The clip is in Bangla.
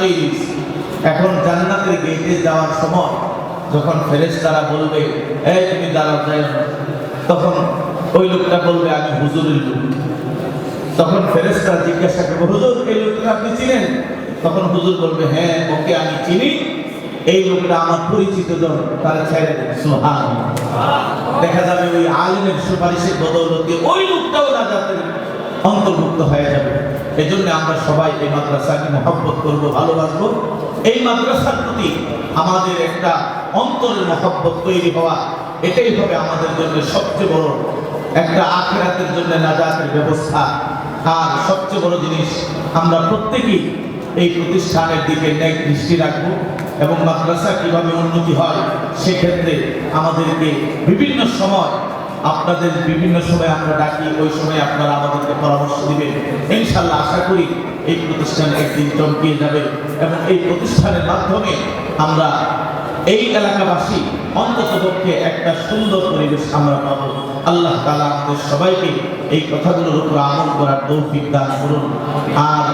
তৈরি এখন জান্নাতের গেটে যাওয়ার সময় যখন ফেরেশতারা বলবে, এই তুমি দাঁড়াও যাই তখন ওই লোকটা বলবে, আমি হুজুরের লোক। তখন ফেরেশতারা জিজ্ঞাসা করবে, হুজুর, এই লোকটা আপনি চিনেন? তখন হুজুর বলবে হ্যাঁ ওকে আমি চিনি। এই লোকটা আমার পরিচিত জন, তারা ছেড়ে দেন সুবহান দেখা যাবে ওই আলিমের সুপারিশের বদৌলতে ওই লোকটাও রাজাতের অন্তর্ভুক্ত হয়ে যাবে। এই জন্য আমরা সবাই এই মাদ্রাসাকে মহব্বত করব, ভালোবাসবো। এই মাদ্রাসার প্রতি আমাদের একটা অন্তরের মহব্বত তৈরি হওয়া, এটাই হবে আমাদের জন্য সবচেয়ে বড় একটা আখেরাতের জন্য নাজাতের ব্যবস্থা। আর সবচেয়ে বড় জিনিস, আমরা প্রত্যেকেই এই প্রতিষ্ঠানের দিকে ন্যায় দৃষ্টি রাখব এবং মাদ্রাসা কীভাবে উন্নতি হয়, সেক্ষেত্রে আমাদেরকে বিভিন্ন সময় আপনাদের বিভিন্ন সময় আমরা ডাকি, ওই সময় আপনারা আমাদেরকে পরামর্শ দিবেন। ইনশাল্লাহ আশা করি এই প্রতিষ্ঠান একদিন চমকিয়ে যাবে এবং এই প্রতিষ্ঠানের মাধ্যমে আমরা এই এলাকাবাসী অন্তত পক্ষে একটা সুন্দর পরিবেশ আমরা পাবো। আল্লাহ তালা আমাদের সবাইকে এই কথাগুলোর উপর আমল করার তৌফিক দান করুন। আর